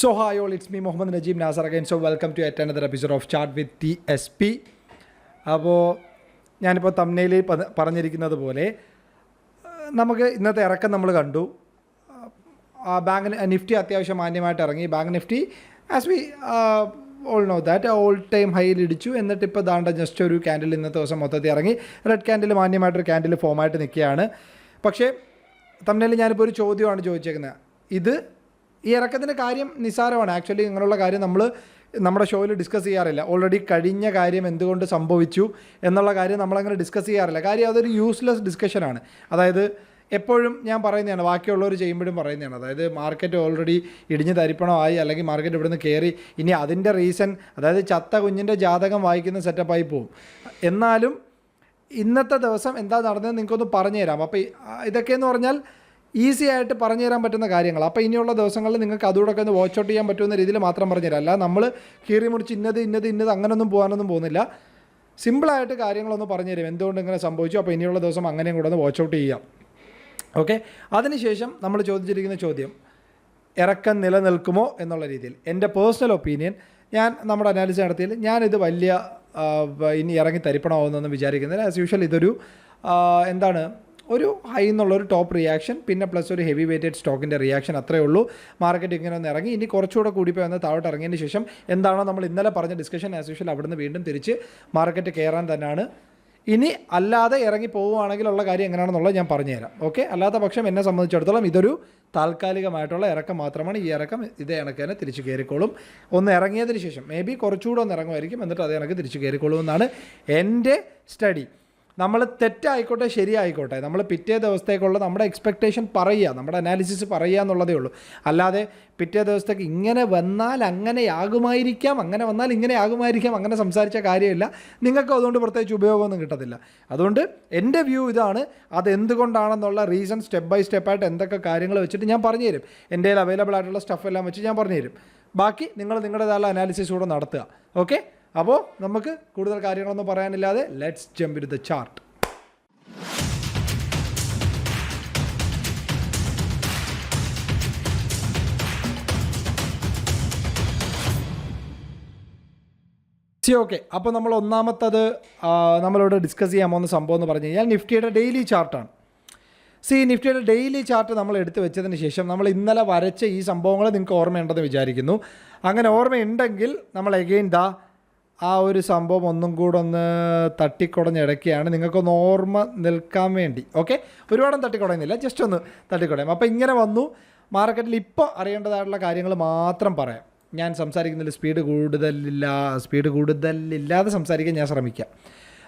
So it's me Muhammad Najeem Nasar again so welcome to welcome another episode of chart with T S P അപ്പോൾ ഞാനിപ്പോൾ തമ്നയിൽ പറഞ്ഞിരിക്കുന്നത് പോലെ നമുക്ക് ഇന്നത്തെ ഇറക്കം നമ്മൾ കണ്ടു. ബാങ്ക് നിഫ്റ്റി അത്യാവശ്യം മാന്യമായിട്ട് ഇറങ്ങി. Bank Nifty as we all know that all time ഹൈയിൽ ഇടിച്ചു. എന്നിട്ട് ഇപ്പോൾ ദാണ്ട ജസ്റ്റ് ഒരു ക്യാൻഡിൽ ഇന്നത്തെ ദിവസം മൊത്തത്തിൽ ഇറങ്ങി. റെഡ് ക്യാൻഡിൽ മാന്യമായിട്ടൊരു ക്യാൻഡിൽ ഫോമായിട്ട് നിൽക്കുകയാണ്. പക്ഷേ തമ്മിൽ ഞാനിപ്പോൾ ഒരു ചോദ്യമാണ് ചോദിച്ചേക്കുന്നത് ഇത് ഈ ഇറക്കത്തിന്റെ കാര്യം നിസ്സാരമാണ്. ആക്ച്വലി ഇങ്ങനെയുള്ള കാര്യം നമ്മൾ നമ്മുടെ ഷോയിൽ ഡിസ്കസ് ചെയ്യാറില്ല. ഓൾറെഡി കഴിഞ്ഞ കാര്യം എന്തുകൊണ്ട് സംഭവിച്ചു എന്നുള്ള കാര്യം നമ്മളങ്ങനെ ഡിസ്കസ് ചെയ്യാറില്ല. കാര്യം അതൊരു യൂസ്ലെസ് ഡിസ്കഷനാണ് അതായത് എപ്പോഴും ഞാൻ പറയുന്നതാണ് ബാക്കിയുള്ളവർ ചെയ്യുമ്പോഴും പറയുന്നതാണ്. അതായത് മാർക്കറ്റ് ഓൾറെഡി ഇടിഞ്ഞ് തരിപ്പണമായി അല്ലെങ്കിൽ മാർക്കറ്റ് ഇവിടുന്ന് കയറി ഇനി അതിന്റെ റീസൺ അതായത് ചത്ത കുഞ്ഞിന്റെ ജാതകം വായിക്കുന്ന സെറ്റപ്പായി പോവും. എന്നാലും ഇന്നത്തെ ദിവസം എന്താ നടന്നത് നിങ്ങൾക്കൊന്ന് പറഞ്ഞു തരാം അപ്പോൾ ഇതൊക്കെയെന്ന് പറഞ്ഞാൽ ഈസി ആയിട്ട് പറഞ്ഞു തരാൻ പറ്റുന്ന കാര്യങ്ങൾ. അപ്പോൾ ഇനിയുള്ള ദിവസങ്ങളിൽ നിങ്ങൾക്ക് അതുകൂടെ ഒന്ന് വാച്ച് ഔട്ട് ചെയ്യാൻ പറ്റുന്ന രീതിയിൽ മാത്രം പറഞ്ഞു തരാം. അല്ല നമ്മൾ കീറി മുറിച്ച് ഇന്നത് ഇന്നത് ഇന്നത് അങ്ങനൊന്നും പോകാനൊന്നും പോകുന്നില്ല. സിമ്പിളായിട്ട് കാര്യങ്ങളൊന്ന് പറഞ്ഞു തരും. എന്തുകൊണ്ട് ഇങ്ങനെ സംഭവിച്ചു? അപ്പോൾ ഇനിയുള്ള ദിവസം അങ്ങനെയും കൂടെ ഒന്ന് വാച്ച് ഔട്ട് ചെയ്യാം. ഓക്കെ അതിനുശേഷം നമ്മൾ ചോദിച്ചിരിക്കുന്ന ചോദ്യം ഇറക്കം നിലനിൽക്കുമോ? എന്നുള്ള രീതിയിൽ. എന്റെ പേഴ്സണൽ ഒപ്പീനിയൻ ഞാൻ നമ്മുടെ അനാലിസിസ് നടത്തിയിൽ ഞാനിത് വലിയ ഇനി ഇറങ്ങി തരിപ്പണമാവുന്നൊന്നും വിചാരിക്കുന്നില്ല. ആസ് യൂഷ്വൽ ഇതൊരു എന്താണ് ഒരു ഹൈ എന്നുള്ള ഒരു ടോപ്പ് റിയാക്ഷൻ പിന്നെ പ്ലസ് ഒരു ഹെവി വെയ്റ്റഡ് സ്റ്റോക്കിന്റെ റിയാക്ഷൻ അത്രയേ ഉള്ളൂ. മാർക്കറ്റ് ഇങ്ങനെ ഒന്ന് ഇറങ്ങി. ഇനി കുറച്ചുകൂടെ കൂടി പോയി വന്ന് താഴോട്ട് ഇറങ്ങിയതിന് ശേഷം എന്താണോ നമ്മൾ ഇന്നലെ പറഞ്ഞ ഡിസ്കഷൻ ആസ് യൂഷ്വൽ അവിടുന്ന് വീണ്ടും തിരിച്ച് മാർക്കറ്റ് കയറാൻ തന്നെയാണ്. ഇനി അല്ലാതെ ഇറങ്ങി പോവുകയാണെങ്കിലുള്ള കാര്യം എങ്ങനെയാണെന്നുള്ളത് ഞാൻ പറഞ്ഞുതരാം. ഓക്കെ അല്ലാത്ത പക്ഷം എന്നെ സംബന്ധിച്ചിടത്തോളം ഇതൊരു താൽക്കാലികമായിട്ടുള്ള ഇറക്കം മാത്രമാണ്. ഈ ഇറക്കം ഇതേ കണക്ക് തന്നെ തിരിച്ച് കയറിക്കോളും. ഒന്ന് ഇറങ്ങിയതിന് ശേഷം മേ ബി കുറച്ചുകൂടെ ഒന്ന് ഇറങ്ങുമായിരിക്കും. എന്നിട്ട് അതേ കണക്ക് തിരിച്ച് കയറിക്കോളും എന്നാണ് എന്റെ സ്റ്റഡി നമ്മൾ തെറ്റായിക്കോട്ടെ ശരിയായിക്കോട്ടെ. നമ്മൾ പിറ്റേ ദിവസത്തേക്കുള്ള നമ്മുടെ എക്സ്പെക്റ്റേഷൻ പറയുക. നമ്മുടെ അനാലിസിസ് പറയുക എന്നുള്ളതേ ഉള്ളൂ. അല്ലാതെ പിറ്റേ ദിവസത്തേക്ക് ഇങ്ങനെ വന്നാൽ അങ്ങനെ അങ്ങനെയാകുമായിരിക്കാം അങ്ങനെ വന്നാൽ ഇങ്ങനെ ആകുമായിരിക്കാം അങ്ങനെ സംസാരിച്ച കാര്യമില്ല. നിങ്ങൾക്ക് അതുകൊണ്ട് പ്രത്യേകിച്ച് ഉപയോഗമൊന്നും കിട്ടത്തില്ല. അതുകൊണ്ട് എന്റെ വ്യൂ ഇതാണ്. അത് എന്തുകൊണ്ടാണെന്നുള്ള റീസൺ സ്റ്റെപ്പ് ബൈ സ്റ്റെപ്പായിട്ട് എന്തൊക്കെ കാര്യങ്ങൾ വെച്ചിട്ട് ഞാൻ പറഞ്ഞുതരും. എന്റെ അവൈലബിൾ ആയിട്ടുള്ള സ്റ്റഫ് എല്ലാം വെച്ച് ഞാൻ പറഞ്ഞുതരും. ബാക്കി നിങ്ങൾ നിങ്ങളുടേതായ അനാലിസിസ് കൂടെ നടത്തുക. ഓക്കെ അപ്പോൾ നമുക്ക് കൂടുതൽ കാര്യങ്ങളൊന്നും പറയാനില്ലാതെ let's jump in the chart see okay അപ്പോൾ നമ്മൾ ഒന്നാമത്തത് നമ്മളിവിടെ ഡിസ്കസ് ചെയ്യാൻ പോകുന്ന സംഭവം എന്ന് പറഞ്ഞു കഴിഞ്ഞാൽ നിഫ്റ്റിയുടെ ഡെയിലി ചാർട്ടാണ് സി നിഫ്റ്റിയുടെ ഡെയിലി ചാർട്ട് നമ്മൾ എടുത്തു വെച്ചതിന് ശേഷം നമ്മൾ ഇന്നലെ വരച്ച ഈ സംഭവങ്ങൾ നിങ്ങൾക്ക് ഓർമ്മയുണ്ടെന്ന് വിചാരിക്കുന്നു. അങ്ങനെ ഓർമ്മയുണ്ടെങ്കിൽ നമ്മൾ എഗെയിൻ ദാ ആ ഒരു സംഭവം ഒന്നും കൂടെ ഒന്ന് തട്ടിക്കുടഞ്ഞിടയ്ക്കുകയാണ് നിങ്ങൾക്കൊന്ന് ഓർമ്മ നിൽക്കാൻ വേണ്ടി. ഓക്കെ ഒരുപാടും തട്ടിക്കുടയുന്നില്ല. ജസ്റ്റ് ഒന്ന് തട്ടിക്കുടയും. അപ്പോൾ ഇങ്ങനെ വന്നു. മാർക്കറ്റിൽ ഇപ്പോൾ അറിയേണ്ടതായിട്ടുള്ള കാര്യങ്ങൾ മാത്രം പറയാം. ഞാൻ സംസാരിക്കുന്നതിൽ സ്പീഡ് കൂടുതലില്ല സ്പീഡ് കൂടുതലില്ലാതെ സംസാരിക്കാൻ ഞാൻ ശ്രമിക്കാം.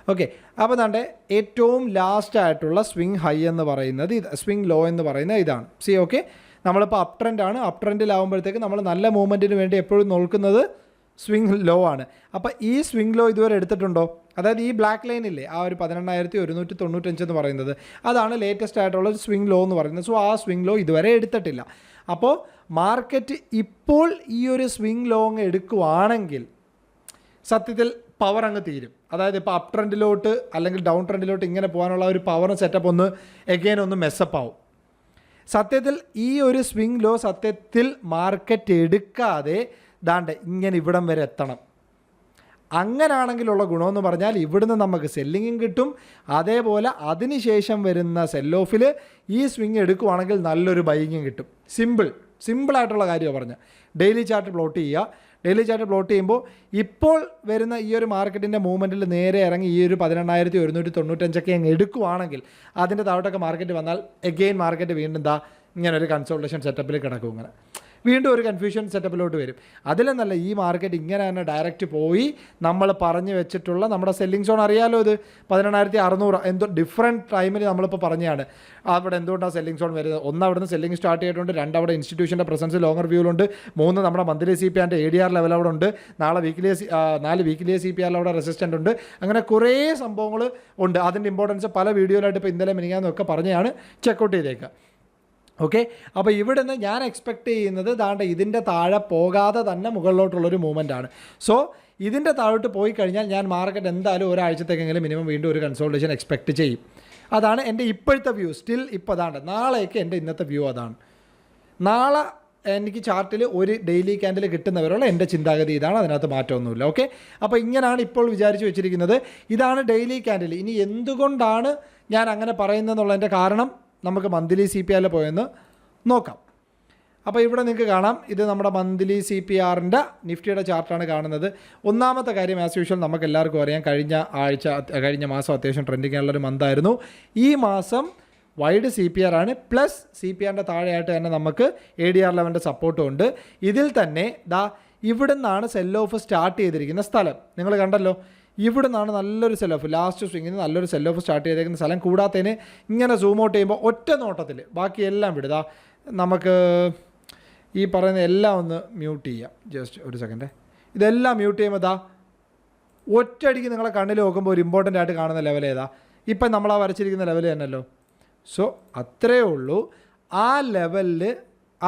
ഓക്കെ അപ്പോൾ ദാണ്ടെ ഏറ്റവും ലാസ്റ്റ് ആയിട്ടുള്ള സ്വിങ് ഹൈ എന്ന് പറയുന്നത് ഇത് സ്വിങ് ലോ എന്ന് പറയുന്നത് ഇതാണ്. സി ഓക്കെ നമ്മളിപ്പോൾ അപ് ട്രെൻഡാണ് അപ് ട്രെൻഡിലാവുമ്പോഴത്തേക്ക് നമ്മൾ നല്ല മൂവ്മെന്റിന് വേണ്ടി എപ്പോഴും നോക്കുന്നത് സ്വിങ് ലോ ആണ്. അപ്പോൾ ഈ സ്വിങ് ലോ ഇതുവരെ എടുത്തിട്ടുണ്ടോ? അതായത് ഈ ബ്ലാക്ക് ലൈൻ ഇല്ലേ ആ ഒരു പതിനെണ്ണായിരത്തി ഒരുന്നൂറ്റി തൊണ്ണൂറ്റഞ്ച് എന്ന് പറയുന്നത് അതാണ് ലേറ്റസ്റ്റ് ആയിട്ടുള്ള ഒരു സ്വിങ് ലോ എന്ന് പറയുന്നത്. സോ ആ സ്വിങ് ലോ ഇതുവരെ എടുത്തിട്ടില്ല. അപ്പോൾ മാർക്കറ്റ് ഇപ്പോൾ ഈ ഒരു സ്വിങ് ലോ അങ്ങ് എടുക്കുവാണെങ്കിൽ സത്യത്തിൽ പവർ അങ്ങ് തീരും. അതായത് ഇപ്പോൾ അപ് ട്രെൻഡിലോട്ട് അല്ലെങ്കിൽ ഡൗൺ ട്രെൻഡിലോട്ട് ഇങ്ങനെ പോകാനുള്ള ഒരു പവർ സെറ്റപ്പ് ഒന്ന് എഗെയിൻ ഒന്ന് മെസ്സപ്പ് ആവും. സത്യത്തിൽ ഈ ഒരു സ്വിങ് ലോ സത്യത്തിൽ മാർക്കറ്റ് എടുക്കാതെ ദാണ്ട് ഇങ്ങനെ ഇവിടം വരെ എത്തണം. അങ്ങനാണെങ്കിലുള്ള ഗുണമെന്ന് പറഞ്ഞാൽ ഇവിടുന്ന് നമുക്ക് സെല്ലിങ്ങും കിട്ടും. അതേപോലെ അതിനുശേഷം വരുന്ന സെൽ ഓഫിൽ ഈ സ്വിങ് എടുക്കുവാണെങ്കിൽ നല്ലൊരു ബൈങ്ങും കിട്ടും. സിമ്പിൾ സിമ്പിളായിട്ടുള്ള കാര്യമാണ് പറഞ്ഞത് ഡെയിലി ചാർട്ട് പ്ലോട്ട് ചെയ്യുക. ഡെയിലി ചാർട്ട് പ്ലോട്ട് ചെയ്യുമ്പോൾ ഇപ്പോൾ വരുന്ന ഈ ഒരു മാർക്കറ്റിന്റെ മൂവ്മെന്റിൽ നേരെ ഇറങ്ങി ഈ ഒരു പതിനെണ്ണായിരത്തി ഒരുന്നൂറ്റി തൊണ്ണൂറ്റഞ്ചൊക്കെ അങ്ങ് എടുക്കുവാണെങ്കിൽ അതിന്റെ താഴോട്ടൊക്കെ മാർക്കറ്റ് വന്നാൽ എഗെയിൻ മാർക്കറ്റ് വീണ്ടും എന്താ ഇങ്ങനെ ഒരു കൺസൾട്ടേഷൻ സെറ്റപ്പിൽ കിടക്കും ഇങ്ങനെ. വീണ്ടും ഒരു കൺഫ്യൂഷൻ സെറ്റപ്പിലോട്ട് വരും. അതിലെന്നല്ല ഈ മാർക്കറ്റ് ഇങ്ങനെ തന്നെ ഡയറക്റ്റ് പോയി നമ്മൾ പറഞ്ഞു വെച്ചിട്ടുള്ള നമ്മുടെ സെല്ലിംഗ് സോൺ അറിയാലോ ഇത്? പതിനെണ്ണായിരത്തി അറുന്നൂറ് എന്തോ ഡിഫറെന്റ് ടൈമിൽ നമ്മളിപ്പോൾ പറഞ്ഞതാണ്. അവിടെ എന്തുകൊണ്ടാണ് സെല്ലിംഗ് സോൺ വരുന്നത്? ഒന്ന് അവിടുന്ന് സെല്ലിംഗ് സ്റ്റാർട്ട് ചെയ്തിട്ടുണ്ട് രണ്ട് അവിടെ ഇൻസ്റ്റിറ്റ്യൂഷന്റെ പ്രസൻസ് ലോങ്ങർ വ്യൂവിലുണ്ട് മൂന്ന് നമ്മുടെ മന്ത്ലി സി പി ആന്റെ എ ഡി ആർ ലെവൽ അവിടെ ഉണ്ട് നാളെ വീക്കിലി നാല് വീക്കിലി സി പി ആറിൽ അവിടെ റെസിസ്റ്റന്റ് ഉണ്ട്. അങ്ങനെ കുറേ സംഭവങ്ങൾ ഉണ്ട്. അതിന്റെ ഇമ്പോർട്ടൻസ് പല വീഡിയോയിലായിട്ട് ഇപ്പോൾ ഇന്നലെ മിനിങ്ങാന്നൊക്കെ പറഞ്ഞാണ് ചെക്കൗട്ട് ചെയ്തേക്കുക ഓക്കെ? അപ്പോൾ ഇവിടുന്ന് ഞാൻ എക്സ്പെക്ട് ചെയ്യുന്നത് ദാണ്ട് ഇതിന്റെ താഴെ പോകാതെ തന്നെ മുകളിലോട്ടുള്ളൊരു മൂവ്മെന്റ് ആണ്. സോ ഇതിന്റെ താഴോട്ട് പോയി കഴിഞ്ഞാൽ ഞാൻ മാർക്കറ്റ് എന്തായാലും ഒരാഴ്ചത്തേക്കെങ്കിലും മിനിമം വീണ്ടും ഒരു കൺസോൾട്ടേഷൻ എക്സ്പെക്ട് ചെയ്യും. അതാണ് എന്റെ ഇപ്പോഴത്തെ വ്യൂ സ്റ്റിൽ ഇപ്പോൾ അതാണ് നാളേക്ക് എന്റെ ഇന്നത്തെ വ്യൂ അതാണ്. നാളെ എനിക്ക് ചാർട്ടിൽ ഒരു ഡെയിലി ക്യാൻഡിൽ കിട്ടുന്നവരുള്ള എന്റെ ചിന്താഗതി ഇതാണ് അതിനകത്ത് മാറ്റമൊന്നുമില്ല. ഓക്കെ? അപ്പോൾ ഇങ്ങനെയാണ് ഇപ്പോൾ വിചാരിച്ചു വെച്ചിരിക്കുന്നത്. ഇതാണ് ഡെയിലി ക്യാൻഡിൽ ഇനി എന്തുകൊണ്ടാണ് ഞാൻ അങ്ങനെ പറയുന്നതെന്നുള്ളതിന്റെ കാരണം നമുക്ക് മന്ത്ലി സി പി ആറിൽ പോയെന്ന് നോക്കാം. അപ്പോൾ ഇവിടെ നിങ്ങൾക്ക് കാണാം ഇത് നമ്മുടെ മന്ത്ലി സി പി ആറിന്റെ നിഫ്റ്റിയുടെ ചാർട്ടാണ് കാണുന്നത്. ഒന്നാമത്തെ കാര്യം ആസ് യൂഷ്വൽ നമുക്ക് എല്ലാവർക്കും അറിയാം കഴിഞ്ഞ ആഴ്ച കഴിഞ്ഞ മാസം അത്യാവശ്യം ട്രെൻഡിങ് ഉള്ളൊരു മന്തായിരുന്നു ഈ മാസം വൈഡ് സി പി ആർ ആണ് പ്ലസ് സി പി ആറിന്റെ താഴെയായിട്ട് തന്നെ നമുക്ക് എ ഡി ആർ ലെവന്റെ സപ്പോർട്ടും ഉണ്ട്. ഇതിൽ തന്നെ ദാ ഇവിടെ നിന്നാണ് സെൽ ഓഫ് സ്റ്റാർട്ട് ചെയ്തിരിക്കുന്ന സ്ഥലം. നിങ്ങൾ കണ്ടല്ലോ ഇവിടെ നിന്നാണ് നല്ലൊരു സെൽ ഓഫ് ലാസ്റ്റ് സ്വിങ്ങിൽ നിന്ന് നല്ലൊരു സെൽ ഓഫ് സ്റ്റാർട്ട് ചെയ്തേക്കുന്ന സ്ഥലം. കൂടാത്തതിന് ഇങ്ങനെ സൂം ഔട്ട് ചെയ്യുമ്പോൾ ഒറ്റ നോട്ടത്തിൽ ബാക്കി എല്ലാം വിടുക നമുക്ക് ഈ പറയുന്ന എല്ലാം ഒന്ന് മ്യൂട്ട് ചെയ്യാം. ജസ്റ്റ് ഒരു സെക്കൻഡ് ഇതെല്ലാം മ്യൂട്ട് ചെയ്യുമ്പോൾ ഇതാ ഒറ്റയടിക്ക് നിങ്ങളെ കണ്ണിൽ നോക്കുമ്പോൾ ഒരു ഇമ്പോർട്ടന്റ് ആയിട്ട് കാണുന്ന ലെവൽ ഏതാ? ഇപ്പം നമ്മൾ ആ വരച്ചിരിക്കുന്ന ലെവൽ തന്നെയല്ലോ. സോ അത്രയേ ഉള്ളൂ. ആ ലെവലിൽ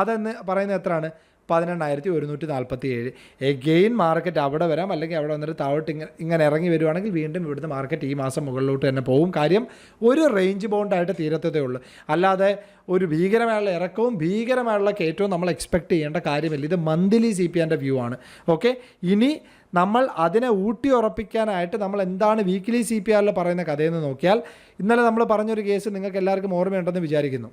അതെന്ന് പറയുന്നത് എത്രയാണ്? പതിനെണ്ണായിരത്തി ഒരുന്നൂറ്റി നാൽപ്പത്തി ഏഴ് എഗെയിൻ മാർക്കറ്റ് അവിടെ വരാം. അല്ലെങ്കിൽ അവിടെ വന്നിട്ട് താഴോട്ട് ഇങ്ങനെ ഇങ്ങനെ ഇറങ്ങി വരുവാണെങ്കിൽ വീണ്ടും ഇവിടുന്ന് മാർക്കറ്റ് ഈ മാസം മുകളിലോട്ട് തന്നെ പോകും. കാര്യം ഒരു റേഞ്ച് ബോണ്ടായിട്ട് തീരത്തതേ ഉള്ളൂ. അല്ലാതെ ഒരു ഭീകരമായുള്ള ഇറക്കവും ഭീകരമായുള്ള കയറ്റവും നമ്മൾ എക്സ്പെക്റ്റ് ചെയ്യേണ്ട കാര്യമില്ല. ഇത് മന്ത്ലി സി പി എന്റെ വ്യൂ ആണ്. ഓക്കെ ഇനി നമ്മൾ അതിനെ ഊട്ടി ഉറപ്പിക്കാനായിട്ട് നമ്മൾ എന്താണ് വീക്ക്ലി സി പി ആറിൽ പറയുന്ന കഥയെന്ന് നോക്കിയാൽ ഇന്നലെ നമ്മൾ പറഞ്ഞൊരു കേസ് നിങ്ങൾക്ക് എല്ലാവർക്കും ഓർമ്മയുണ്ടെന്ന് വിചാരിക്കുന്നു.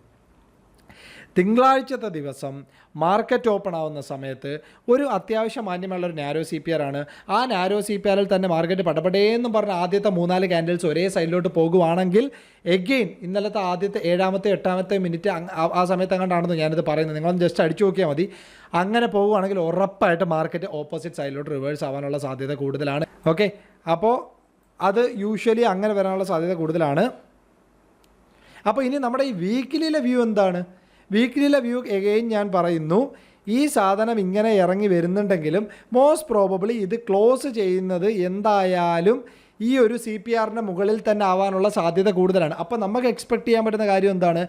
തിങ്കളാഴ്ചത്തെ ദിവസം മാർക്കറ്റ് ഓപ്പൺ ആവുന്ന സമയത്ത് ഒരു അത്യാവശ്യം മാന്യമുള്ള ഒരു നാരോ സി പി ആർ ആണ്. ആ നാരോ സി പി ആറിൽ തന്നെ മാർക്കറ്റ് പടപടേന്ന് പറഞ്ഞ ആദ്യത്തെ മൂന്നാൽ ക്യാൻഡിൽസ് ഒരേ സൈഡിലോട്ട് പോകുവാണെങ്കിൽ എഗെയിൻ ഇന്നലത്തെ ആദ്യത്തെ ഏഴാമത്തെ എട്ടാമത്തെ മിനിറ്റ് ആ സമയത്ത് അങ്ങോട്ടാണെന്ന് ഞാനിത് പറയുന്നത്. നിങ്ങളൊന്ന് ജസ്റ്റ് അടിച്ചു നോക്കിയാൽ മതി. അങ്ങനെ പോകുവാണെങ്കിൽ ഉറപ്പായിട്ട് മാർക്കറ്റ് ഓപ്പോസിറ്റ് സൈഡിലോട്ട് റിവേഴ്സ് ആവാനുള്ള സാധ്യത കൂടുതലാണ്. ഓക്കെ അപ്പോൾ അത് യൂഷ്വലി അങ്ങനെ വരാനുള്ള സാധ്യത കൂടുതലാണ്. അപ്പോൾ ഇനി നമ്മുടെ ഈ വീക്കിലിയിലെ വ്യൂ എന്താണ്? വീക്കിലിയിലെ വ്യൂ എഗെയിൻ ഞാൻ പറയുന്നു. ഈ സാധനം ഇങ്ങനെ ഇറങ്ങി വരുന്നുണ്ടെങ്കിലും മോസ്റ്റ് പ്രോബബ്ലി ഇത് ക്ലോസ് ചെയ്യുന്നത് എന്തായാലും ഈ ഒരു സി പി ആറിന്റെ മുകളിൽ തന്നെ ആവാനുള്ള സാധ്യത കൂടുതലാണ്. അപ്പോൾ നമുക്ക് എക്സ്പെക്ട് ചെയ്യാൻ പറ്റുന്ന കാര്യം എന്താണ്?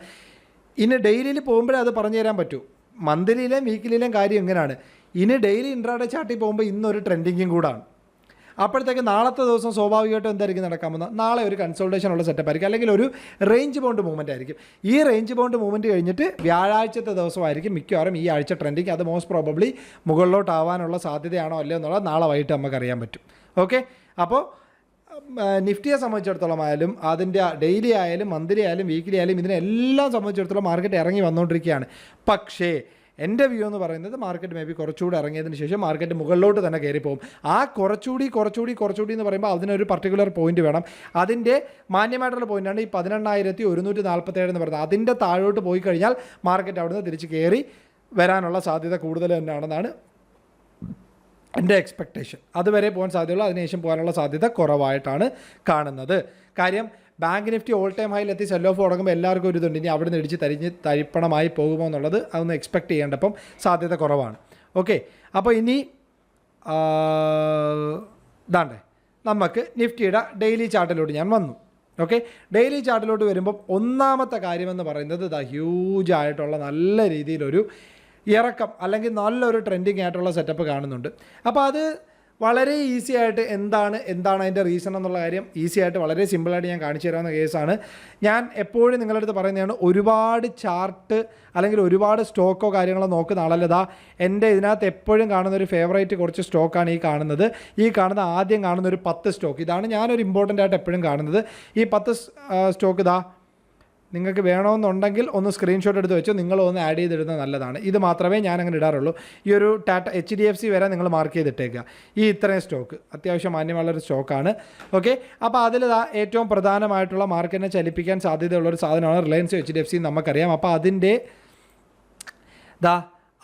ഇനി ഡെയിലിയിൽ പോകുമ്പോഴേ അത് പറഞ്ഞു തരാൻ പറ്റൂ. മന്ത്ലിയിലെയും വീക്കിലെയും കാര്യം എങ്ങനെയാണ് ഇനി ഡെയിലി ഇൻട്രാഡേ ചാർട്ടിൽ പോകുമ്പോൾ ഇന്നൊരു ട്രെൻഡിങ്ങും കൂടാണ്. അപ്പോഴത്തേക്ക് നാളത്തെ ദിവസം സ്വാഭാവികമായിട്ടും എന്തായിരിക്കും നടക്കാൻ പോകുന്നത് നാളെ ഒരു കൺസൾട്ടേഷൻ ഉള്ള സെറ്റപ്പ് ആയിരിക്കും. അല്ലെങ്കിൽ ഒരു റേഞ്ച് ബൗണ്ട് മൂവ്മെന്റ് ആയിരിക്കും. ഈ റേഞ്ച് ബൗണ്ട് മൂവ്മെന്റ് കഴിഞ്ഞിട്ട് വ്യാഴാഴ്ചത്തെ ദിവസമായിരിക്കും മിക്കവാറും ഈ ആഴ്ച ട്രെൻഡിങ് അത് മോസ്റ്റ് പ്രോബബ്ലി മുകളിലോട്ടാവാനുള്ള സാധ്യതയാണോ അല്ലയോ എന്നുള്ളത് നാളെ വൈകിട്ട് നമുക്ക് അറിയാൻ പറ്റും. ഓക്കെ അപ്പോൾ നിഫ്റ്റിയെ സംബന്ധിച്ചിടത്തോളം ആയാലും അതിന്റെ ഡെയിലി ആയാലും മന്ത്ലി ആയാലും വീക്കിലി ആയാലും ഇതിനെല്ലാം സംബന്ധിച്ചിടത്തോളം മാർക്കറ്റ് ഇറങ്ങി വന്നുകൊണ്ടിരിക്കുകയാണ് പക്ഷേ എന്റെ വ്യൂ എന്ന് പറയുന്നത് മാർക്കറ്റ് മേ ബി കുറച്ചുകൂടി ഇറങ്ങിയതിന് ശേഷം മാർക്കറ്റ് മുകളിലോട്ട് തന്നെ കയറിപ്പോകും പോകും. ആ കുറച്ചുകൂടി കുറച്ചുകൂടി കുറച്ചുകൂടി എന്ന് പറയുമ്പോൾ അതിനൊരു പർട്ടിക്കുലർ പോയിന്റ് വേണം. അതിന്റെ മാന്യമായിട്ടുള്ള പോയിന്റാണ് ഈ പതിനെണ്ണായിരത്തി ഒരുന്നൂറ്റി നാൽപ്പത്തേഴ് എന്ന് പറയുന്നത്. അതിന്റെ താഴോട്ട് പോയി കഴിഞ്ഞാൽ മാർക്കറ്റ് അവിടുന്ന് തിരിച്ച് കയറി വരാനുള്ള സാധ്യത കൂടുതൽ തന്നെയാണെന്നാണ് എന്റെ എക്സ്പെക്റ്റേഷൻ അതുവരെ പോകാൻ സാധ്യതയുള്ളൂ. അതിനുശേഷം പോകാനുള്ള സാധ്യത കുറവായിട്ടാണ് കാണുന്നത്. കാര്യം ബാങ്ക് നിഫ്റ്റി ഓൾ ടൈം ഹൈയിലെത്തി സെൽ ഓഫ് തുടങ്ങുമ്പോൾ എല്ലാവർക്കും ഒരു ഇതുണ്ട്. ഇനി അവിടെ നിന്ന് ഇടിച്ച് തരിഞ്ഞ് തരിപ്പണമായി പോകുമോ എന്നുള്ളത് അതൊന്ന് എക്സ്പെക്ട് ചെയ്യേണ്ട. അപ്പം സാധ്യത കുറവാണ്. ഓക്കെ അപ്പോൾ ഇനി ഇതാണ്ടേ. നമുക്ക് നിഫ്റ്റിയുടെ ഡെയിലി ചാർട്ടിലോട്ട് ഞാൻ വന്നു. ഓക്കെ ഡെയിലി ചാർട്ടിലോട്ട് വരുമ്പോൾ ഒന്നാമത്തെ കാര്യമെന്ന് പറയുന്നത് ഇതാ ഹ്യൂജ് ആയിട്ടുള്ള നല്ല രീതിയിലൊരു ഇറക്കം അല്ലെങ്കിൽ നല്ലൊരു ട്രെൻഡിങ് ആയിട്ടുള്ള സെറ്റപ്പ് കാണുന്നുണ്ട്. അപ്പോൾ അത് വളരെ ഈസി ആയിട്ട് എന്താണ് എന്താണ് അതിന്റെ റീസൺ എന്നുള്ള കാര്യം ഈസി ആയിട്ട് വളരെ സിമ്പിളായിട്ട് ഞാൻ കാണിച്ചു തരാവുന്ന കേസാണ് ഞാൻ എപ്പോഴും നിങ്ങളുടെ അടുത്ത് പറയുന്നതാണ് ഒരുപാട് ചാർട്ട് അല്ലെങ്കിൽ ഒരുപാട് സ്റ്റോക്കോ കാര്യങ്ങളോ നോക്കുന്ന ആളല്ലതാ എന്റെ ഇതിനകത്ത് എപ്പോഴും കാണുന്ന ഒരു ഫേവറേറ്റ് കുറച്ച് സ്റ്റോക്കാണ് ഈ കാണുന്നത്. ഈ കാണുന്ന ആദ്യം കാണുന്ന ഒരു പത്ത് സ്റ്റോക്ക് ഇതാണ് ഞാനൊരു ഇമ്പോർട്ടന്റ് ആയിട്ട് എപ്പോഴും കാണുന്നത്. ഈ പത്ത് സ്റ്റോക്ക് ഇതാ നിങ്ങൾക്ക് വേണമെന്നുണ്ടെങ്കിൽ ഒന്ന് സ്ക്രീൻഷോട്ട് എടുത്ത് വെച്ചോ നിങ്ങൾ ഒന്ന് ആഡ് ചെയ്തിടുന്നത് നല്ലതാണ്. ഇത് മാത്രമേ ഞാൻ അങ്ങനെ ഇടാറുള്ളൂ. ഈ ഒരു Tata H D F C വരെ നിങ്ങൾ മാർക്ക് ചെയ്തിട്ടേക്കുക. ഈ ഇത്രയും സ്റ്റോക്ക് അത്യാവശ്യം മാന്യമുള്ളൊരു സ്റ്റോക്കാണ് ഓക്കെ അപ്പോൾ അതിൽ ഏറ്റവും പ്രധാനമായിട്ടുള്ള മാർക്കറ്റിനെ ചലിപ്പിക്കാൻ സാധ്യതയുള്ളൊരു സാധനമാണ് Reliance H D F C നമുക്കറിയാം. അപ്പോൾ അതിന്റെ ദാ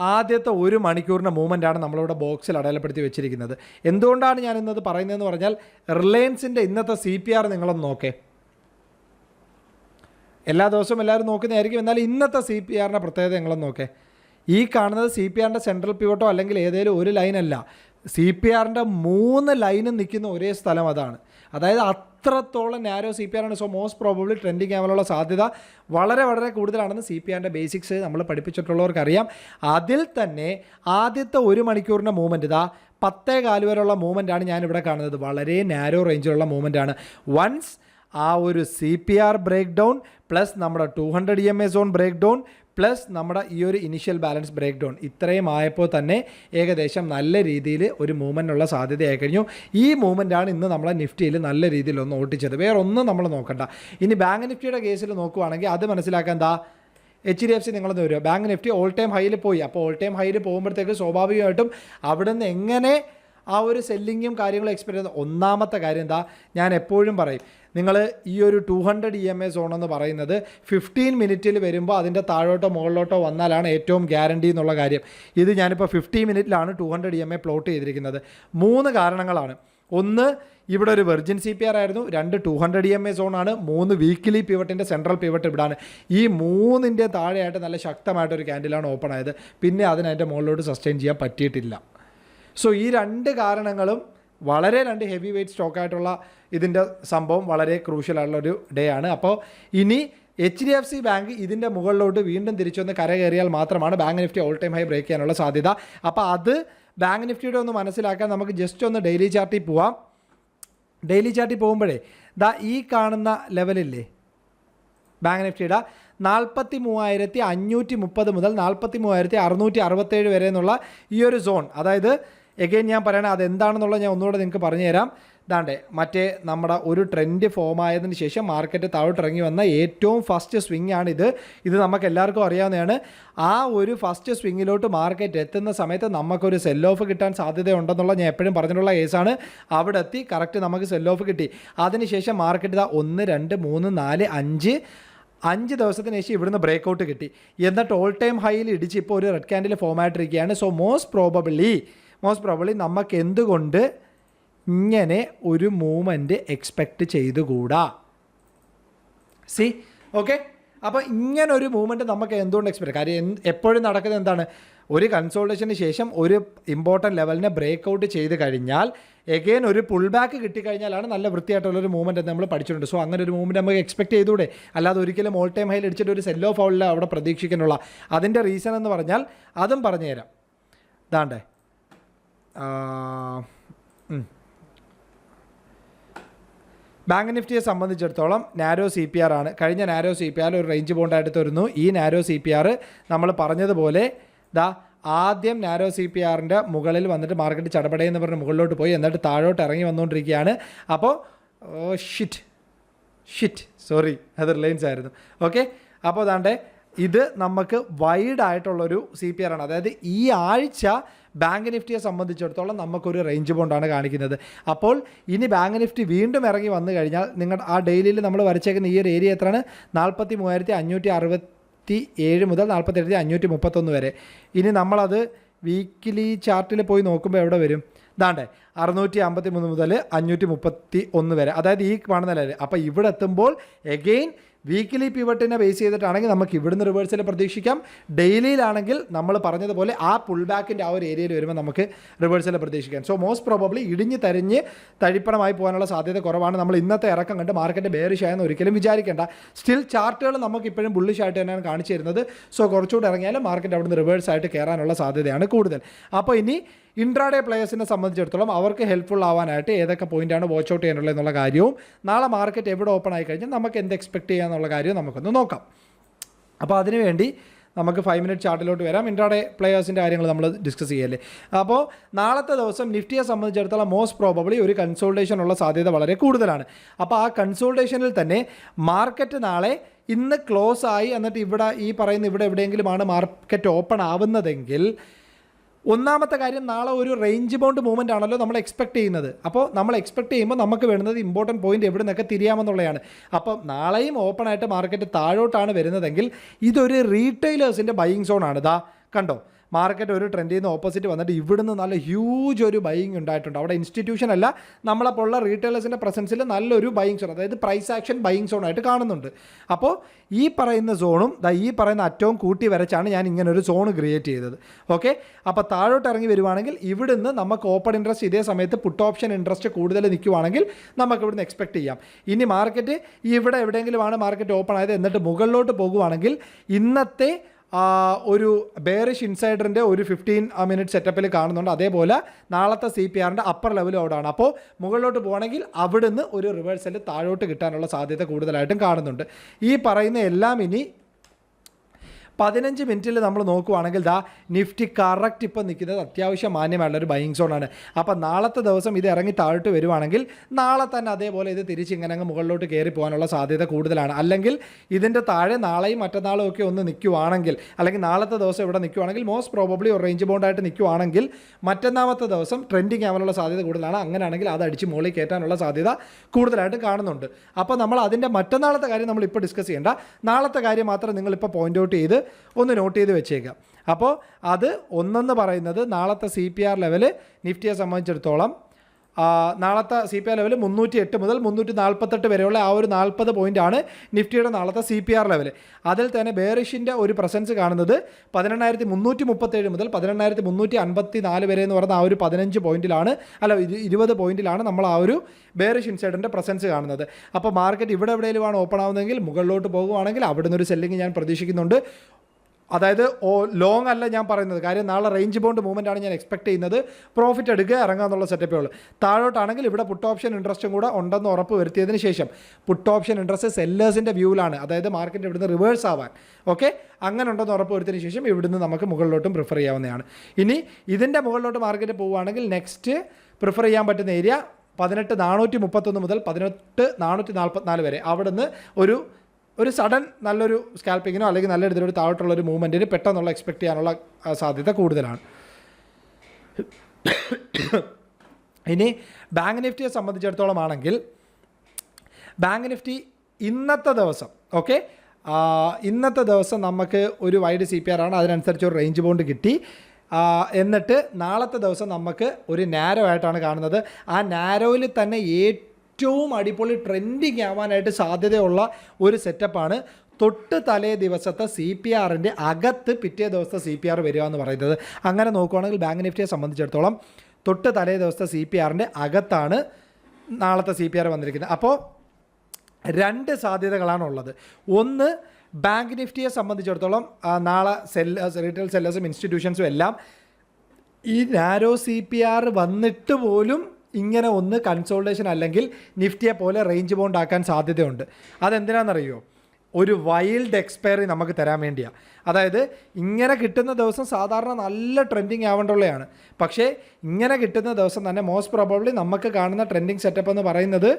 ആദ്യത്തെ ഒരു മണിക്കൂറിന്റെ മൂവ്മെന്റാണ് നമ്മളിവിടെ ബോക്സിൽ അടയാളപ്പെടുത്തി വെച്ചിരിക്കുന്നത്. എന്തുകൊണ്ടാണ് ഞാൻ ഇന്നത് പറയുന്നതെന്ന് പറഞ്ഞാൽ റിലയൻസിന്റെ ഇന്നത്തെ സി പി ആർ നിങ്ങളൊന്ന് നോക്കേ. എല്ലാ ദിവസവും എല്ലാവരും നോക്കുന്നതായിരിക്കും. എന്നാൽ ഇന്നത്തെ സി പി ആറിന്റെ പ്രത്യേകത നിങ്ങളൊന്ന് നോക്കേ. ഈ കാണുന്നത് സി പി ആറിന്റെ സെൻട്രൽ പിവട്ടോ അല്ലെങ്കിൽ ഏതെങ്കിലും ഒരു ലൈനല്ല സി പി ആറിന്റെ മൂന്ന് ലൈനും നിൽക്കുന്ന ഒരേ സ്ഥലം അതാണ്. അതായത് അത്രത്തോളം നാരോ സി പി ആറാണ് സോ മോസ്റ്റ് പ്രോബബ്ലി ട്രെൻഡിങ് ആവാനുള്ള സാധ്യത വളരെ വളരെ കൂടുതലാണെന്ന് സി പി ആറിന്റെ ബേസിക്സ് നമ്മൾ പഠിപ്പിച്ചിട്ടുള്ളവർക്കറിയാം. അതിൽ തന്നെ ആദ്യത്തെ ഒരു മണിക്കൂറിന്റെ മൂവ്മെന്റ് ഇതാ പത്തേ കാൽ വരെയുള്ള മൂവ്മെന്റാണ് ഞാനിവിടെ കാണുന്നത്. വളരെ നാരോ റേഞ്ചിലുള്ള മൂവ്മെന്റാണ് വൺസ് ആ ഒരു C P R break down plus നമ്മുടെ two hundred E M A zone break down plus നമ്മുടെ ഈ ഒരു ഇനിഷ്യൽ ബാലൻസ് ബ്രേക്ക് ഡൗൺ ഇത്രയും ആയപ്പോൾ തന്നെ ഏകദേശം നല്ല രീതിയിൽ ഒരു മൂവ്മെന്റുള്ള സാധ്യതയായി കഴിഞ്ഞു. ഈ മൂവ്മെന്റാണ് ഇന്ന് നമ്മളെ നിഫ്റ്റിയിൽ നല്ല രീതിയിൽ ഒന്ന് ഓട്ടിച്ചത്. വേറെ ഒന്നും നമ്മൾ നോക്കണ്ട. ഇനി ബാങ്ക് നിഫ്റ്റിയുടെ കേസിൽ നോക്കുവാണെങ്കിൽ അത് മനസ്സിലാക്കാൻ എന്താ? എച്ച് ഡി എഫ് സി നിങ്ങളൊന്ന് വരിക. ബാങ്ക് നിഫ്റ്റി ഓൾ ടൈം ഹൈയിൽ പോയി. അപ്പോൾ ഓൾ ടൈം ഹൈയിൽ പോകുമ്പോഴത്തേക്ക് സ്വാഭാവികമായിട്ടും അവിടെ നിന്ന് എങ്ങനെ ആ ഒരു സെല്ലിങ്ങും കാര്യങ്ങളും എക്സ്പെക്ട് ചെയ്യുന്നത് ഒന്നാമത്തെ കാര്യം എന്താ? ഞാൻ എപ്പോഴും പറയും. നിങ്ങൾ ഈ ഒരു two hundred E M A zone എന്ന് പറയുന്നത് ഫിഫ്റ്റീൻ മിനിറ്റിൽ വരുമ്പോൾ അതിന്റെ താഴോട്ടോ മുകളിലോട്ടോ വന്നാലാണ് ഏറ്റവും ഗ്യാരണ്ടി എന്നുള്ള കാര്യം. ഇത് ഞാനിപ്പോൾ fifty മിനിറ്റിലാണ് two hundred E M A plot ചെയ്തിരിക്കുന്നത്. മൂന്ന് കാരണങ്ങളാണ്. ഒന്ന് ഇവിടെ ഒരു വെർജിൻ സി പി ആർ ആയിരുന്നു. രണ്ട് two hundred E M A സോണാണ് മൂന്ന് വീക്കിലി പിവട്ടിന്റെ സെൻട്രൽ പിവട്ട് ഇവിടാണ്. ഈ മൂന്നിന്റെ താഴെയായിട്ട് നല്ല ശക്തമായിട്ടൊരു ക്യാൻഡിലാണ് ഓപ്പൺ ആയത്. പിന്നെ അതിന് അതിന്റെ മുകളിലോട്ട് സസ്റ്റെയിൻ ചെയ്യാൻ പറ്റിയിട്ടില്ല. സോ ഈ രണ്ട് കാരണങ്ങളും വളരെ രണ്ട് ഹെവി വെയിറ്റ് സ്റ്റോക്കായിട്ടുള്ള ഇതിന്റെ സംഭവം വളരെ ഒരു ഡേ ആണ്. അപ്പോൾ ഇനി H D F C bank ഇതിന്റെ മുകളിലോട്ട് വീണ്ടും തിരിച്ചൊന്ന് കരകയറിയാൽ മാത്രമാണ് bank Nifty all time high break ചെയ്യാനുള്ള സാധ്യത. അപ്പോൾ അത് ബാങ്ക് നിഫ്റ്റിയുടെ ഒന്ന് മനസ്സിലാക്കാൻ നമുക്ക് ജസ്റ്റ് ഒന്ന് ഡെയിലി ചാർട്ടിൽ പോവാം. ഡെയിലി ചാർട്ടിൽ പോകുമ്പോഴേ ദാ ഈ കാണുന്ന ലെവലില്ലേ ബാങ്ക് നിഫ്റ്റിയുടെ നാൽപ്പത്തി മൂവായിരത്തി അഞ്ഞൂറ്റി മുപ്പത് മുതൽ നാൽപ്പത്തി മൂവായിരത്തി അറുന്നൂറ്റി അറുപത്തേഴ് വരെ എന്നുള്ള ഈ ഒരു സോൺ അതായത് എഗെയിൻ ഞാൻ പറയണേ അതെന്താണെന്നുള്ളത് ഞാൻ ഒന്നുകൂടെ നിങ്ങൾക്ക് പറഞ്ഞുതരാം. ദാണ്ടേ മറ്റേ നമ്മുടെ ഒരു ട്രെൻഡ് ഫോം ആയതിനു ശേഷം മാർക്കറ്റ് താഴോട്ട് ഇറങ്ങി വന്ന ഏറ്റവും ഫസ്റ്റ് സ്വിംഗ് ആണിത്. ഇത് നമുക്ക് എല്ലാവർക്കും അറിയാവുന്നതാണ്. ആ ഒരു ഫസ്റ്റ് സ്വിങ്ങിലോട്ട് മാർക്കറ്റ് എത്തുന്ന സമയത്ത് നമുക്കൊരു സെൽ ഓഫ് കിട്ടാൻ സാധ്യതയുണ്ടെന്നുള്ള ഞാൻ എപ്പോഴും പറഞ്ഞിട്ടുള്ള കേസാണ് അവിടെ എത്തി കറക്റ്റ് നമുക്ക് സെൽ ഓഫ് കിട്ടി അതിനുശേഷം മാർക്കറ്റ് ഇതാ ഒന്ന് രണ്ട് മൂന്ന് നാല് അഞ്ച്. അഞ്ച് ദിവസത്തിന് ശേഷം ഇവിടുന്ന് ബ്രേക്ക് ഔട്ട് കിട്ടി. എന്നിട്ട് ഓൾ ടൈം ഹൈയിൽ ഇടിച്ച് ഇപ്പോൾ ഒരു red candle form ആയിട്ടിരിക്കുകയാണ്. So most probably most probably നമുക്ക് എന്തുകൊണ്ട് ഇങ്ങനെ ഒരു മൂവ്മെന്റ് എക്സ്പെക്റ്റ് ചെയ്തുകൂടാ? സി ഓക്കെ അപ്പോൾ ഇങ്ങനെ ഒരു മൂവ്മെന്റ് നമുക്ക് എന്തുകൊണ്ട് എക്സ്പെക്ട് കാര്യം എപ്പോഴും നടക്കുന്നത് എന്താണ്? ഒരു കൺസോൾട്ടേഷന് ശേഷം ഒരു ഇമ്പോർട്ടന്റ് ലെവലിനെ ബ്രേക്ക് ഔട്ട് ചെയ്ത് കഴിഞ്ഞാൽ എഗെയിൻ ഒരു പുൾ ബാക്ക് കിട്ടിക്കഴിഞ്ഞാലാണ് നല്ല വൃത്തിയായിട്ടുള്ളൊരു മൂവ്മെന്റ് നമ്മൾ പഠിച്ചിട്ടുണ്ട്. സോ അങ്ങനെ ഒരു മൂവ്മെന്റ് നമുക്ക് എക്സ്പെക്ട് ചെയ്തുകൂടെ? അല്ലാതെ ഒരിക്കലും ഓൾ ടൈം ഹൈൽ അടിച്ചിട്ട് ഒരു സെല്ലോ ഫൗളിൽ അവിടെ പ്രതീക്ഷിക്കാനുള്ള അതിന്റെ റീസൺ എന്ന് പറഞ്ഞാൽ അതും പറഞ്ഞുതരാം. ഇതാണ്ടേ. ബാങ്ക് നിഫ്റ്റിയെ സംബന്ധിച്ചിടത്തോളം നാരോ സി പി ആർ ആണ്. കഴിഞ്ഞ നാരോ സി പി ആർ ഒരു റേഞ്ച് ബോണ്ടായിട്ട് തരുന്നു ഈ നാരോ സി പി ആർ നമ്മൾ പറഞ്ഞതുപോലെ ദാ ആദ്യം നാരോ സി പി ആറിന്റെ മുകളിൽ വന്നിട്ട് മാർക്കറ്റ് ചടപടയെന്ന് പറഞ്ഞ് മുകളിലോട്ട് പോയി. എന്നിട്ട് താഴോട്ട് ഇറങ്ങി വന്നുകൊണ്ടിരിക്കുകയാണ്. അപ്പോൾ ഷിറ്റ് ഷിറ്റ് സോറി അത് റിലയൻസ് ആയിരുന്നു. ഓക്കെ അപ്പോൾ അതാണ്ട് ഇത് നമുക്ക് വൈഡ് ആയിട്ടുള്ളൊരു സി പി ആർ ആണ്. അതായത് ഈ ആഴ്ച ബാങ്ക് നിഫ്റ്റിയെ സംബന്ധിച്ചിടത്തോളം നമുക്കൊരു റേഞ്ച് ബോണ്ടാണ് കാണിക്കുന്നത്. അപ്പോൾ ഇനി ബാങ്ക് നിഫ്റ്റി വീണ്ടും ഇറങ്ങി വന്നു കഴിഞ്ഞാൽ നിങ്ങൾ ആ ഡെയിലിയിൽ നമ്മൾ വരച്ചേക്കുന്ന ഈ ഒരു ഏരിയ എത്രയാണ്? നാൽപ്പത്തി മൂവായിരത്തി അഞ്ഞൂറ്റി അറുപത്തി ഏഴ് മുതൽ നാൽപ്പത്തി അഞ്ഞൂറ്റി മുപ്പത്തൊന്ന് വരെ. ഇനി നമ്മളത് വീക്കിലി ചാർട്ടിൽ പോയി നോക്കുമ്പോൾ എവിടെ വരും? ഇതാണ്ട് അറുന്നൂറ്റി അമ്പത്തി മൂന്ന് മുതൽ അഞ്ഞൂറ്റി മുപ്പത്തി ഒന്ന് വരെ. അതായത് ഈ കാണുന്ന അപ്പോൾ ഇവിടെ എത്തുമ്പോൾ എഗെയിൻ വീക്കിലി പിവട്ടിനെ ബേസ് ചെയ്തിട്ടാണെങ്കിൽ നമുക്ക് ഇവിടുന്ന് റിവേഴ്സൽ പ്രതീക്ഷിക്കാം. ഡെയിലിയിലാണെങ്കിൽ നമ്മൾ പറഞ്ഞതുപോലെ ആ പുൾ ബാക്കിന്റെ ആ ഒരു ഏരിയയിൽ വരുമ്പോൾ നമുക്ക് റിവേഴ്സൽ പ്രതീക്ഷിക്കാം. സോ മോസ്റ്റ് പ്രോബബ്ലി ഇടിഞ്ഞ് തരിഞ്ഞ് തഴിപ്പണമായി പോകാനുള്ള സാധ്യത കുറവാണ്. നമ്മൾ ഇന്നത്തെ ഇറക്കം കണ്ട് മാർക്കറ്റ് ബേറിഷ് ആയെന്ന് ഒരിക്കലും വിചാരിക്കേണ്ട. സ്റ്റിൽ ചാർട്ടുകൾ നമുക്ക് ഇപ്പോഴും ബുള്ളിഷായിട്ട് തന്നെയാണ് കാണിച്ചു തരുന്നത്. സോ കുറച്ചുകൂടി ഇറങ്ങിയാലും മാർക്കറ്റ് അവിടുന്ന് റിവേഴ്സ് ആയിട്ട് കയറാനുള്ള സാധ്യതയാണ് കൂടുതൽ. അപ്പോൾ ഇനി ഇൻട്രാഡേ പ്ലേയേഴ്സിനെ സംബന്ധിച്ചിടത്തോളം അവർക്ക് ഹെൽപ്ഫുൾ ആവാനായിട്ട് ഏതൊക്കെ പോയിന്റാണ് വാച്ച് ഔട്ട് ചെയ്യാനുള്ളത് എന്നുള്ള കാര്യവും നാളെ മാർക്കറ്റ് എവിടെ ഓപ്പൺ ആയി കഴിഞ്ഞാൽ നമുക്ക് എന്ത് എക്സ്പെക്ട് ചെയ്യാന്നുള്ള കാര്യവും നമുക്കൊന്ന് നോക്കാം. അപ്പോൾ അതിനുവേണ്ടി നമുക്ക് ഫൈവ് മിനിറ്റ് ചാർട്ടിലോട്ട് വരാം. ഇൻട്രാഡേ പ്ലേയേഴ്സിന്റെ കാര്യങ്ങൾ നമ്മൾ ഡിസ്കസ് ചെയ്യല്ലേ. അപ്പോൾ നാളത്തെ ദിവസം നിഫ്റ്റിയെ സംബന്ധിച്ചിടത്തോളം മോസ്റ്റ് പ്രോബബ്ലി ഒരു കൺസോൾട്ടേഷൻ ഉള്ള സാധ്യത വളരെ കൂടുതലാണ്. അപ്പോൾ ആ കൺസോൾട്ടേഷനിൽ തന്നെ മാർക്കറ്റ് നാളെ ഇന്ന് ക്ലോസ് ആയി എന്നിട്ട് ഇവിടെ ഈ പറയുന്ന ഇവിടെ എവിടെയെങ്കിലുമാണ് മാർക്കറ്റ് ഓപ്പൺ ആവുന്നതെങ്കിൽ ഒന്നാമത്തെ കാര്യം നാളെ ഒരു റേഞ്ച് ബൗണ്ട് മൂവ്മെന്റ് ആണല്ലോ നമ്മൾ എക്സ്പെക്ട് ചെയ്യുന്നത്. അപ്പോൾ നമ്മൾ എക്സ്പെക്ട് ചെയ്യുമ്പോൾ നമുക്ക് വേണ്ടത് ഇമ്പോർട്ടന്റ് പോയിന്റ് എവിടെ നിന്നൊക്കെ തിരിയാമെന്നുള്ളതാണ്. അപ്പോൾ നാളെയും ഓപ്പൺ ആയിട്ട് മാർക്കറ്റ് താഴോട്ടാണ് വരുന്നതെങ്കിൽ ഇതൊരു റീറ്റെയിലേഴ്സിന്റെ സോൺ ആണ്. ഇതാ കണ്ടോ? മാർക്കറ്റ് ഒരു ട്രെൻഡിൽ നിന്ന് ഓപ്പോസിറ്റ് വന്നിട്ട് ഇവിടുന്ന് നല്ല ഹ്യൂജ് ഒരു ബൈയിങ് ഉണ്ടായിട്ടുണ്ട്. അവിടെ ഇൻസ്റ്റിറ്റ്യൂഷൻ അല്ല നമ്മളപ്പോഴുള്ള റീറ്റെയിലേഴ്സിന്റെ പ്രസൻസിൽ നല്ലൊരു ബൈയിങ് സോൺ അതായത് പ്രൈസ് ആക്ഷൻ ബൈയിങ് സോൺ ആയിട്ട് കാണുന്നുണ്ട്. അപ്പോൾ ഈ പറയുന്ന സോണും ഈ പറയുന്ന അറ്റവും കൂട്ടി വരച്ചാണ് ഞാൻ ഇങ്ങനെ ഒരു സോൺ ക്രിയേറ്റ് ചെയ്തത്. ഓക്കെ അപ്പോൾ താഴോട്ട് ഇറങ്ങി വരുവാണെങ്കിൽ ഇവിടുന്ന് നമുക്ക് ഓപ്പൺ ഇൻട്രസ്റ്റ് ഇതേ സമയത്ത് പുട്ട് ഓപ്ഷൻ ഇൻട്രസ്റ്റ് കൂടുതൽ നിൽക്കുവാണെങ്കിൽ നമുക്ക് ഇവിടുന്ന് എക്സ്പെക്ട് ചെയ്യാം. ഇനി മാർക്കറ്റ് ഇവിടെ എവിടെയെങ്കിലുമാണ് മാർക്കറ്റ് ഓപ്പൺ ആയത് എന്നിട്ട് മുകളിലോട്ട് പോകുവാണെങ്കിൽ ഇന്നത്തെ ഒരു ബെയറിഷ് ഇൻസൈഡറിന്റെ ഒരു ഫിഫ്റ്റീൻ മിനിറ്റ് സെറ്റപ്പിൽ കാണുന്നുണ്ട്. അതേപോലെ നാളത്തെ സി പി ആറിന്റെ അപ്പർ ലെവലും അവിടെയാണ്. അപ്പോൾ മുകളിലോട്ട് പോകണമെങ്കിൽ അവിടുന്ന് ഒരു റിവേഴ്സൽ താഴോട്ട് കിട്ടാനുള്ള സാധ്യത കൂടുതലായിട്ടും കാണുന്നുണ്ട്. ഈ പറയുന്ന എല്ലാം ഇനി പതിനഞ്ച് മിനിറ്റിൽ നമ്മൾ നോക്കുവാണെങ്കിൽ ദാ നിഫ്റ്റി കറക്റ്റ് ഇപ്പോൾ നിൽക്കുന്നത് അത്യാവശ്യം മാന്യമായിട്ടുള്ള ഒരു ബൈങ് സോണാണ് അപ്പോൾ നാളത്തെ ദിവസം ഇത് ഇറങ്ങി താഴ്ത്തു വരുവാണെങ്കിൽ നാളെ തന്നെ അതേപോലെ ഇത് തിരിച്ച് ഇങ്ങനെ അങ്ങ് മുകളിലോട്ട് കയറി പോകാനുള്ള സാധ്യത കൂടുതലാണ്. അല്ലെങ്കിൽ ഇതിന്റെ താഴെ നാളെയും മറ്റന്നാളും ഒക്കെ ഒന്ന് നിൽക്കുവാണെങ്കിൽ അല്ലെങ്കിൽ നാളത്തെ ദിവസം ഇവിടെ നിൽക്കുവാണെങ്കിൽ മോസ്റ്റ് പ്രോബബ്ലി ഒരു റേഞ്ച് ബോണ്ടായിട്ട് നിൽക്കുവാണെങ്കിൽ മറ്റന്നാമത്തെ ദിവസം ട്രെൻഡിങ് ആവാനുള്ള സാധ്യത കൂടുതലാണ്. അങ്ങനെയാണെങ്കിൽ അത് അടിച്ച് മുകളിൽ കയറ്റാനുള്ള സാധ്യത കൂടുതലായിട്ട് കാണുന്നുണ്ട്. അപ്പോൾ നമ്മൾ അതിന്റെ മറ്റന്നാളത്തെ കാര്യം നമ്മൾ ഇപ്പോൾ ഡിസ്കസ് ചെയ്യേണ്ട. നാളത്തെ കാര്യം മാത്രം നിങ്ങളിപ്പോൾ പോയിന്റ് ഔട്ട് ചെയ്ത് ഒന്ന് നോട്ട് ചെയ്ത് വെച്ചേക്കാം. അപ്പോൾ അത് ഒന്നെന്ന് പറയുന്നത് നാളത്തെ സി പി ആർ ലെവൽ നിഫ്റ്റിയെ സംബന്ധിച്ചിടത്തോളം നാളത്തെ സി പി ആർ ലെവൽ മുന്നൂറ്റി എട്ട് മുതൽ മുന്നൂറ്റി നാൽപ്പത്തെട്ട് വരെയുള്ള ആ ഒരു നാൽപ്പത് പോയിന്റാണ് നിഫ്റ്റിയുടെ നാളത്തെ സി പി ആർ ലെവൽ അതിൽ തന്നെ ബേറിഷിന്റെ ഒരു പ്രസൻസ് കാണുന്നത് പതിനെണ്ണായിരത്തി മുന്നൂറ്റി മുപ്പത്തേഴ് മുതൽ പതിനെണ്ണായിരത്തി മുന്നൂറ്റി അൻപത്തി നാല് വരെ എന്ന് പറയുന്ന ആ ഒരു പതിനഞ്ച് പോയിന്റിലാണ് അല്ല ഇരു- ഇരുപത് പോയിന്റിലാണ് നമ്മൾ ആ ഒരു ബേറിഷ് ഇൻസൈഡിന്റെ പ്രസൻസ് കാണുന്നത്. അപ്പോൾ മാർക്കറ്റ് ഇവിടെ എവിടെയെങ്കിലുമാണ് ഓപ്പൺ ആവുന്നതെങ്കിൽ മുകളിലോട്ട് പോകുവാണെങ്കിൽ അവിടുന്ന് ഒരു സെല്ലിങ് ഞാൻ പ്രതീക്ഷിക്കുന്നുണ്ട്. അതായത് ഓ ലോങ് അല്ല ഞാൻ പറയുന്നത്. കാര്യം നാളെ റേഞ്ച് ബോണ്ട് മൂവ്മെന്റ് ആണ് ഞാൻ എക്സ്പെക്ട് ചെയ്യുന്നത്. പ്രോഫിറ്റ് എടുക്കുക ഇറങ്ങുക എന്നുള്ള സെറ്റപ്പേ ഉള്ളൂ. താഴോട്ടാണെങ്കിൽ ഇവിടെ പുട്ട് ഓപ്ഷൻ ഇൻട്രസ്റ്റും കൂടെ ഉണ്ടെന്ന് ഉറപ്പ് വരുത്തിയതിന് ശേഷം പുട്ട് ഓപ്ഷൻ ഇൻട്രസ്റ്റ് സെല്ലേഴ്സിന്റെ വ്യൂവിലാണ് അതായത് മാർക്കറ്റ് ഇവിടുന്ന് റിവേഴ്സ് ആവാൻ. ഓക്കെ അങ്ങനെ ഉണ്ടെന്ന് ഉറപ്പ് വരുത്തിയതിന് ശേഷം ഇവിടുന്ന് നമുക്ക് മുകളിലോട്ടും പ്രിഫർ ചെയ്യാവുന്നതാണ്. ഇനി ഇതിന്റെ മുകളിലോട്ട് മാർക്കറ്റ് പോവുകയാണെങ്കിൽ നെക്സ്റ്റ് പ്രിഫർ ചെയ്യാൻ പറ്റുന്ന ഏരിയ പതിനെട്ട് നാനൂറ്റി മുപ്പത്തൊന്ന് മുതൽ പതിനെട്ട് നാനൂറ്റി നാൽപ്പത്തിനാല് വരെ. അവിടുന്ന് ഒരു ഒരു സഡൻ നല്ലൊരു സ്കാൽപ്പിങ്ങിനോ അല്ലെങ്കിൽ നല്ല രീതിയിലൊരു താഴോട്ടുള്ള ഒരു മൂവ്മെന്റിന് പെട്ടെന്നുള്ള എക്സ്പെക്ട് ചെയ്യാനുള്ള സാധ്യത കൂടുതലാണ്. ഇനി ബാങ്ക് നിഫ്റ്റിയെ സംബന്ധിച്ചിടത്തോളം ആണെങ്കിൽ ബാങ്ക് നിഫ്റ്റി ഇന്നത്തെ ദിവസം ഓക്കെ ഇന്നത്തെ ദിവസം നമുക്ക് ഒരു വൈഡ് സി പി ആർ ആണ്. അതിനനുസരിച്ച് ഒരു റേഞ്ച് ബോണ്ട് കിട്ടി. എന്നിട്ട് നാളത്തെ ദിവസം നമുക്ക് ഒരു നാരോ ആയിട്ടാണ് കാണുന്നത്. ആ നാരോയിൽ തന്നെ ഏറ്റവും അടിപൊളി ട്രെൻഡിങ് ആവാനായിട്ട് സാധ്യതയുള്ള ഒരു സെറ്റപ്പാണ് തൊട്ട് തലേ ദിവസത്തെ സി പി ആറിന്റെ അകത്ത് പിറ്റേ ദിവസത്തെ സി പി ആർ വരിക എന്ന് പറയുന്നത്. അങ്ങനെ നോക്കുകയാണെങ്കിൽ ബാങ്ക് നിഫ്റ്റിയെ സംബന്ധിച്ചിടത്തോളം തൊട്ട് തലേ ദിവസത്തെ സി പി ആറിന്റെ അകത്താണ് നാളത്തെ സി പി ആർ വന്നിരിക്കുന്നത്. അപ്പോൾ രണ്ട് സാധ്യതകളാണ് ഉള്ളത് ഒന്ന് ബാങ്ക് നിഫ്റ്റിയെ സംബന്ധിച്ചിടത്തോളം നാളെ സെല്ലേഴ്സ് റീറ്റെയിൽ സെല്ലേഴ്സും ഇൻസ്റ്റിറ്റ്യൂഷൻസും എല്ലാം ഈ നാരോ സി പി ആർ വന്നിട്ട് പോലും ഇങ്ങനെ ഒന്ന് കൺസോൾട്ടേഷൻ അല്ലെങ്കിൽ നിഫ്റ്റിയെ പോലെ റേഞ്ച് ബൗണ്ട് ആക്കാൻ സാധ്യതയുണ്ട്. അതെന്തിനാണെന്നറിയോ? ഒരു വൈൽഡ് എക്സ്പയറി നമുക്ക് തരാൻ വേണ്ടിയാണ് അതായത് ഇങ്ങനെ കിട്ടുന്ന ദിവസം സാധാരണ നല്ല ട്രെൻഡിങ് ആവേണ്ടുള്ളതാണ് പക്ഷേ ഇങ്ങനെ കിട്ടുന്ന ദിവസം തന്നെ മോസ്റ്റ് പ്രോബബ്ലി നമുക്ക് കാണുന്ന ട്രെൻഡിങ് സെറ്റപ്പ് എന്ന് പറയുന്നത്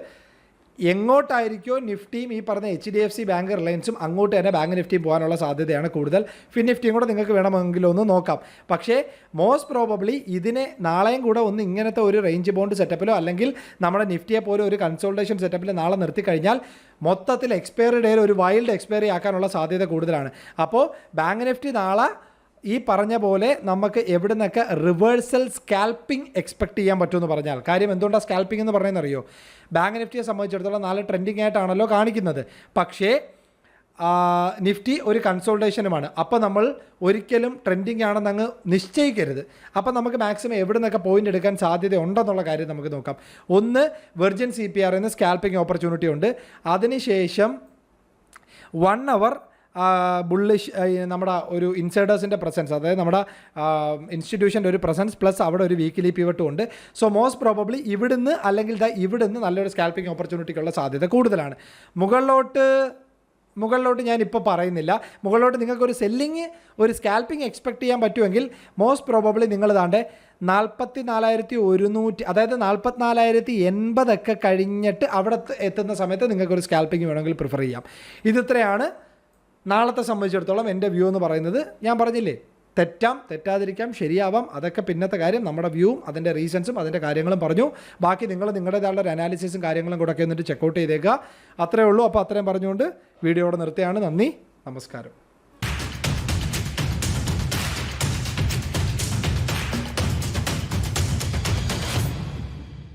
എങ്ങോട്ടായിരിക്കോ നിഫ്റ്റിയും ഈ പറഞ്ഞ H D F C bank റിലയൻസും അങ്ങോട്ട് തന്നെ ബാങ്ക് നിഫ്റ്റിയും പോകാനുള്ള സാധ്യതയാണ് കൂടുതൽ. ഫിൻ നിഫ്റ്റിയും കൂടെ നിങ്ങൾക്ക് വേണമെങ്കിൽ ഒന്ന് നോക്കാം. പക്ഷേ മോസ്റ്റ് പ്രോബബ്ലി ഇതിനെ നാളെയും കൂടെ ഒന്ന് ഇങ്ങനത്തെ ഒരു റേഞ്ച് ബോണ്ട് സെറ്റപ്പിലോ അല്ലെങ്കിൽ നമ്മുടെ നിഫ്റ്റിയെ പോലെ ഒരു കൺസോൾട്ടേഷൻ സെറ്റപ്പിൽ നാളെ നിർത്തി കഴിഞ്ഞാൽ മൊത്തത്തിൽ എക്സ്പയറി ഡേയിൽ ഒരു വൈൽഡ് എക്സ്പയറി ആക്കാനുള്ള സാധ്യത കൂടുതലാണ്. അപ്പോൾ ബാങ്ക് നിഫ്റ്റി നാളെ ഈ പറഞ്ഞ പോലെ നമുക്ക് എവിടെ നിന്നൊക്കെ റിവേഴ്സൽ സ്കാൽപ്പിംഗ് എക്സ്പെക്ട് ചെയ്യാൻ പറ്റുമെന്ന് പറഞ്ഞാൽ കാര്യം എന്തുകൊണ്ടാണ് സ്കാൽപ്പിംഗ് എന്ന് പറയുന്നത് അറിയോ ബാങ്ക് നിഫ്റ്റിയെ സംബന്ധിച്ചിടത്തോളം നാല് ട്രെൻഡിങ് ആയിട്ടാണല്ലോ കാണിക്കുന്നത്. പക്ഷേ നിഫ്റ്റി ഒരു കൺസോൾട്ടേഷനുമാണ് അപ്പോൾ നമ്മൾ ഒരിക്കലും ട്രെൻഡിങ് ആണെന്ന് അങ്ങ് നിശ്ചയിക്കരുത്. അപ്പോൾ നമുക്ക് മാക്സിമം എവിടെ നിന്നൊക്കെ പോയിന്റ് എടുക്കാൻ സാധ്യത ഉണ്ടെന്നുള്ള കാര്യം നമുക്ക് നോക്കാം. ഒന്ന് വെർജിൻ സി പി ആർ എന്ന സ്കാൽപ്പിംഗ് ഓപ്പർച്യൂണിറ്റി ഉണ്ട്. അതിനുശേഷം വൺ അവർ ബുള്ളിഷ് നമ്മുടെ ഒരു ഇൻസൈഡേഴ്സിന്റെ പ്രസൻസ് അതായത് നമ്മുടെ ഇൻസ്റ്റിറ്റ്യൂഷന്റെ ഒരു പ്രസൻസ് പ്ലസ് അവിടെ ഒരു വീക്കിലി പിവട്ടും ഉണ്ട്. സോ മോസ്റ്റ് പ്രോബബ്ലി ഇവിടുന്ന് അല്ലെങ്കിൽ ദാ ഇവിടുന്ന് നല്ലൊരു സ്കാൽപ്പിംഗ് ഓപ്പർച്യൂണിറ്റിക്കുള്ള സാധ്യത കൂടുതലാണ്. മുകളിലോട്ട് മുകളിലോട്ട് ഞാൻ ഇപ്പോൾ പറയുന്നില്ല. മുകളിലോട്ട് നിങ്ങൾക്ക് ഒരു സെല്ലിങ് ഒരു സ്കാൽപ്പിംഗ് എക്സ്പെക്ട് ചെയ്യാൻ പറ്റുമെങ്കിൽ മോസ്റ്റ് പ്രോബബ്ലി നിങ്ങൾ താണ്ട് നാൽപ്പത്തി നാലായിരത്തി ഒരുന്നൂറ്റി അതായത് നാൽപ്പത്തിനാലായിരത്തി എൺപതൊക്കെ കഴിഞ്ഞിട്ട് അവിടെ എത്തുന്ന സമയത്ത് നിങ്ങൾക്ക് ഒരു സ്കാൽപ്പിംഗ് വേണമെങ്കിൽ പ്രിഫർ ചെയ്യാം. ഇതിത്രയാണ് നാളത്തെ സംബന്ധിച്ചിടത്തോളം എന്റെ വ്യൂ എന്ന് പറയുന്നത് ഞാൻ പറഞ്ഞില്ലേ തെറ്റാം തെറ്റാതിരിക്കാം ശരിയാവാം അതൊക്കെ പിന്നത്തെ കാര്യം നമ്മുടെ വ്യൂവും അതിന്റെ റീസൺസും അതിന്റെ കാര്യങ്ങളും പറഞ്ഞു. ബാക്കി നിങ്ങൾ നിങ്ങളുടേതായുള്ള ഒരു അനാലിസിസും കാര്യങ്ങളും കൂടെ ഒക്കെ എന്നിട്ട് ചെക്കൗട്ട് ചെയ്തേക്കുക. അത്രേ ഉള്ളൂ. അപ്പോൾ അത്രയും പറഞ്ഞുകൊണ്ട് വീഡിയോ ഇവിടെ നിർത്തുകയാണ്. നന്ദി നമസ്കാരം.